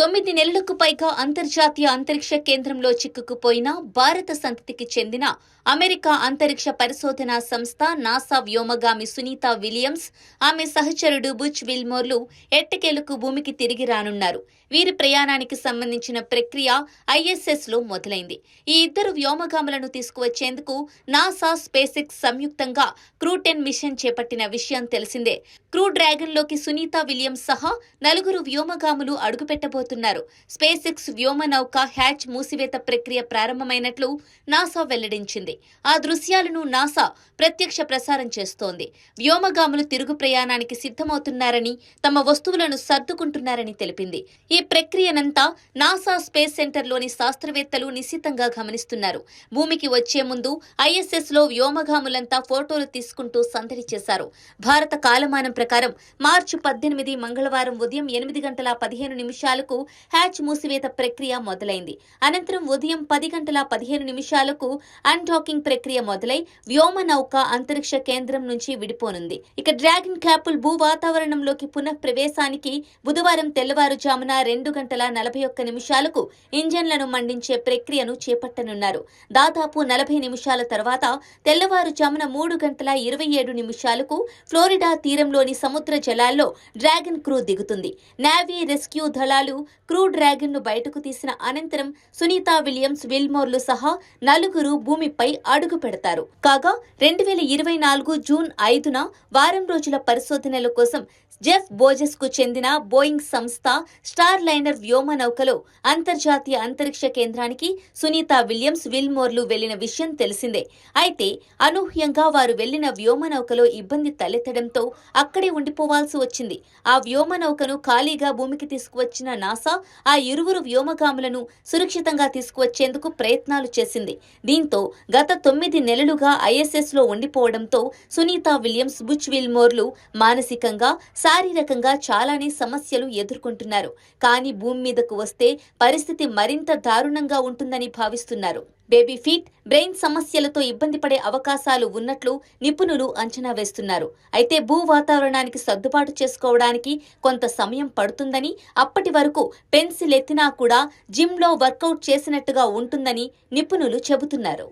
తొమ్మిది నెలలకు పైగా అంతర్జాతీయ అంతరిక్ష కేంద్రంలో చిక్కుకుపోయిన భారత సంతతికి చెందిన అమెరికా అంతరిక్ష పరిశోధనా సంస్థ నాసా వ్యోమగామి సునీత విలియమ్స్ ఆమె సహచరుడు బుచ్ విల్మోర్లు ఎట్టకేలకు భూమికి తిరిగి రానున్నారు. వీరి ప్రయాణానికి సంబంధించిన ప్రక్రియ ఐఎస్ఎస్లో మొదలైంది. ఈ ఇద్దరు వ్యోమగాములను తీసుకువచ్చేందుకు నాసా స్పేసిక్స్ సంయుక్తంగా క్రూటెన్ మిషన్ చేపట్టిన విషయం తెలిసిందే. క్రూ డ్రాగన్లోకి సునీత విలియమ్స్ సహా నలుగురు వ్యోమగాములు అడుగుపెట్టబోతున్నారు. స్పేస్ ఎక్స్ వ్యోమ నౌక హ్యాచ్ మూసివేత ప్రక్రియ ప్రారంభమైనట్లు నాసా వెల్లడించింది. ఆ దృశ్యాలను నాసా ప్రత్యక్ష ప్రసారం చేస్తోంది. వ్యోమగాములు తిరుగు ప్రయాణానికి సిద్ధమవుతున్నారని తమ వస్తువులను సర్దుకుంటున్నారని తెలిపింది. ఈ ప్రక్రియనంతా నాసా స్పేస్ సెంటర్లోని శాస్త్రవేత్తలు నిశితంగా గమనిస్తున్నారు. భూమికి వచ్చే ముందు ఐఎస్ఎస్లో వ్యోమగాములంతా ఫోటోలు తీసుకుంటూ సందడి చేశారు. భారత కాలమానం ప్రకారం మార్చి పద్దెనిమిది మంగళవారం ఉదయం ఎనిమిది గంటల పదిహేను నిమిషాలకు హ్యాచ్ మూసివేత ప్రక్రియ మొదలైంది. అనంతరం ఉదయం పది గంటల పదిహేను నిమిషాలకు అన్డాకింగ్ ప్రక్రియ మొదలై వ్యోమ నౌక అంతరిక్ష కేంద్రం నుంచి విడిపోనుంది. ఇక డ్రాగన్ క్యాపుల్ భూ వాతావరణంలోకి పునఃప్రవేశానికి బుధవారం తెల్లవారుజామున రెండు గంటల నలభై ఒక్క నిమిషాలకు ఇంజన్లను మండించే ప్రక్రియను చేపట్టనున్నారు. దాదాపు నలభై నిమిషాల తర్వాత తెల్లవారుజామున మూడు గంటల ఇరవై ఏడు నిమిషాలకు ఫ్లోరిడా తీరంలోని సముద్ర జలాల్లో డ్రాగన్ క్రూ దిగుతుంది. నేవీ రెస్క్యూ దళాలు క్రూ డ్రాగన్ను బయటకు తీసిన అనంతరం సునీత విలియమ్స్ విల్మోర్లు సహా నలుగురు భూమిపై అడుగు పెడతారు. కాగా రెండు వేల ఇరవై నాలుగు జూన్ ఐదున వారం రోజుల పరిశోధనల కోసం జెఫ్ బోజెస్కు చెందిన బోయింగ్ సంస్థ స్టార్ లైనర్ వ్యోమ నౌకలో అంతర్జాతీయ అంతరిక్ష కేంద్రానికి సునీత విలియమ్స్ విల్మోర్లు వెళ్ళిన విషయం తెలిసిందే. అయితే అనూహ్యంగా వారు వెళ్ళిన వ్యోమ నౌకలో ఇబ్బంది తలెత్తడంతో అక్కడే ఉండిపోవాల్సి వచ్చింది. ఆ వ్యోమ నౌకను ఖాళీగా భూమికి తీసుకువచ్చిన నాసా ఆ ఇరువురు వ్యోమగాములను సురక్షితంగా తీసుకువచ్చేందుకు ప్రయత్నాలు చేసింది. దీంతో గత తొమ్మిది నెలలుగా ఐఎస్ఎస్లో ఉండిపోవడంతో సునీత విలియమ్స్ బుచ్ విల్మోర్లు మానసికంగా శారీరకంగా చాలానే సమస్యలు ఎదుర్కొంటున్నారు. కానీ భూమి మీదకు వస్తే పరిస్థితి మరింత దారుణంగా ఉంటుందని భావిస్తున్నారు. బేబీ ఫీట్ బ్రెయిన్ సమస్యలతో ఇబ్బంది పడే అవకాశాలు ఉన్నట్లు నిపుణులు అంచనా వేస్తున్నారు. అయితే భూ వాతావరణానికి సర్దుబాటు చేసుకోవడానికి కొంత సమయం పడుతుందని అప్పటి వరకు పెన్సిల్ ఎత్తినా కూడా జిమ్లో వర్కౌట్ చేసినట్టుగా ఉంటుందని నిపుణులు చెబుతున్నారు.